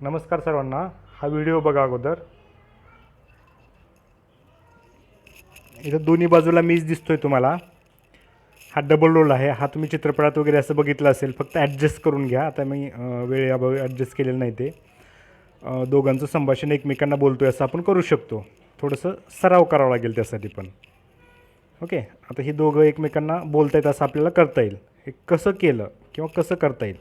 नमस्कार सर्वांना. हा व्हिडिओ बघा अगोदर. इथं दोन्ही बाजूला मीच दिसतोय तुम्हाला. हा डबल रोल आहे. हा तुम्ही चित्रपटात वगैरे असं बघितलं असेल फक्त ॲडजस्ट करून घ्या. आता मी वेळेअभावी ॲडजस्ट केलेलं नाही ते. दोघांचं संभाषण एकमेकांना बोलतो आहे असं आपण करू शकतो. थोडंसं सराव करावा लागेल त्यासाठी पण. ओके? आता ही दोघं एकमेकांना बोलता येत असं आपल्याला करता येईल. हे कसं केलं किंवा कसं करता येईल?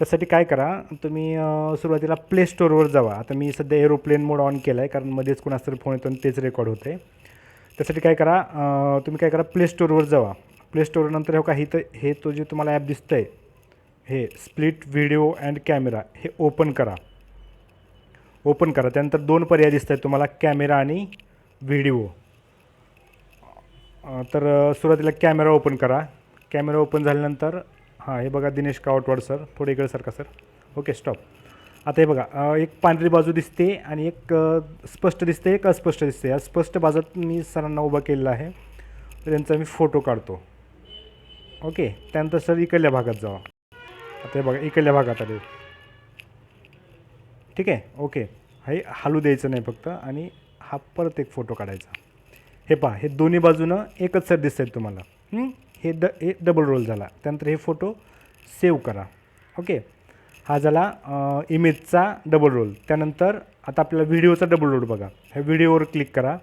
त्यासाठी काय करा तुम्ही सुरुवातीला प्ले स्टोरवर जावा. आता मी सध्या एरोप्लेन मोड ऑन केला आहे कारण मध्येच कोणाचा तरी फोन येतो आणि तेच रेकॉर्ड होते त्यासाठी काय करा तुम्ही काय करा प्ले स्टोअरवर जावा. प्ले स्टोअरनंतर हो काही तर हे तो जे तुम्हाला ॲप दिसतं आहे हे स्प्लिट व्हिडिओ अँड कॅमेरा हे ओपन करा. ओपन करा. त्यानंतर दोन पर्याय दिसत आहेत तुम्हाला कॅमेरा आणि व्हिडिओ तर सुरुवातीला कॅमेरा ओपन करा. कॅमेरा ओपन झाल्यानंतर हां हे बघा दिनेश कावटवाड सर थोडे इकडे सारखा सर. ओके स्टॉप आता हे बघा एक पांढरी बाजू दिसते आणि एक स्पष्ट दिसते एक अस्पष्ट दिसते. या स्पष्ट बाजूत मी सरांना उभा केलेला आहे. तर त्यांचा मी फोटो काढतो. ओके त्यानंतर सर इकडल्या भागात जावा. आता हे बघा इकडल्या भागात आले. ठीक आहे? ओके हे हलू द्यायचं नाही फक्त आणि हा परत एक फोटो काढायचा. हे पहा हे दोन्ही बाजूनं एकच सर दिसत आहेत तुम्हाला हे ड हे डबल रोल झाला. त्यानंतर हे फोटो सेव्ह करा. ओके हा झाला इमेजचा डबल रोल त्यानंतर आता आपल्याला व्हिडिओचा डबल रोल बघा. ह्या व्हिडिओवर क्लिक करा.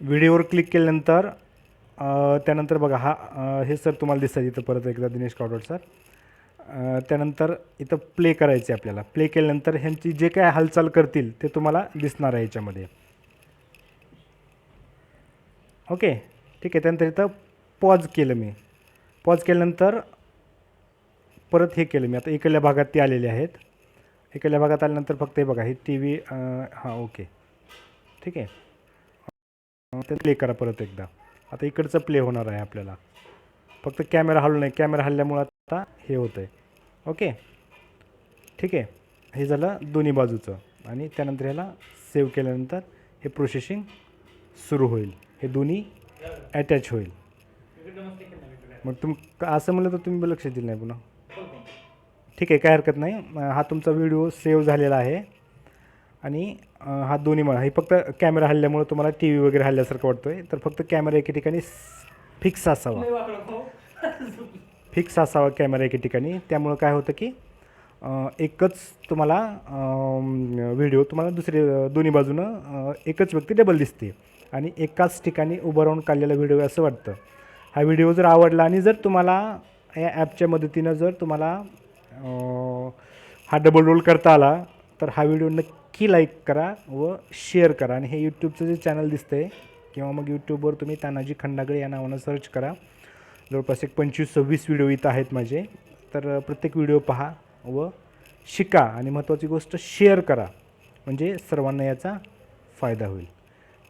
व्हिडिओवर क्लिक केल्यानंतर त्यानंतर बघा हा हे सर तुम्हाला दिसतात इथं परत एकदा दिनेश कावडोड सर त्यानंतर इथं प्ले करायचे आपल्याला. प्ले केल्यानंतर ह्यांची जे काय हालचाल करतील ते तुम्हाला दिसणार आहे याच्यामध्ये. ओके ठीक आहे त्यानंतर इथं पॉज केलं मी. पॉज केल्यानंतर परत हे केलं मी. आता इकडल्या भागात ते आलेले आहेत. इकडल्या भागात आल्यानंतर फक्त हे बघा हे टी व्ही हां ओके ठीक आहे. ते प्ले करा परत एकदा. आता इकडचं प्ले होणार आहे आपल्याला. फक्त कॅमेरा हलू नाही कॅमेरा हल्ल्यामुळं आता हे होतं आहे ओके ठीक आहे. हे झालं दोन्ही बाजूचं. आणि त्यानंतर ह्याला सेव्ह केल्यानंतर हे प्रोसेसिंग सुरू होईल. हे दोन्ही अटॅच होईल. मग तुम असं म्हणलं तर तुम्ही लक्ष दिलं नाही पुन्हा. ठीक आहे काय हरकत नाही. हा तुमचा व्हिडिओ सेव्ह झालेला आहे. आणि हा दोन्ही मला हे फक्त कॅमेरा हल्ल्यामुळे तुम्हाला टी व्ही वगैरे हल्ल्यासारखं वाटतो आहे तर फक्त कॅमेरा एके ठिकाणी फिक्स असावा. फिक्स असावा कॅमेरा एके ठिकाणी. त्यामुळं काय होतं की एकच तुम्हाला व्हिडिओ तुम्हाला दुसरे दोन्ही बाजूनं एकच व्यक्ती डबल दिसते. आणि एकाच ठिकाणी उभं राहून काढलेला व्हिडिओ आहे असं वाटतं. हा व्हिडिओ जर आवडला आणि जर तुम्हाला या ॲपच्या मदतीनं जर तुम्हाला हा डबल रोल करता आला तर हा व्हिडिओ नक्की लाईक करा व शेअर करा. आणि हे यूट्यूबचं जे चॅनल दिसतं आहे किंवा मग यूट्यूबवर तुम्ही तानाजी खंडागळे या नावानं सर्च करा. जवळपास एक पंचवीस सव्वीस व्हिडिओ इथं आहेत माझे. तर प्रत्येक व्हिडिओ पहा. व शिका आणि महत्त्वाची गोष्ट शेअर करा. म्हणजे सर्वांना याचा फायदा होईल.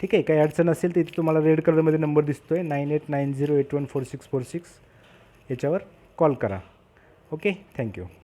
ठीक आहे काही अडचण असेल तर इथे तुम्हाला रेड कलरमध्ये नंबर दिसतो आहे nine eight nine zero eight one four six four six याच्यावर कॉल करा. Okay thank you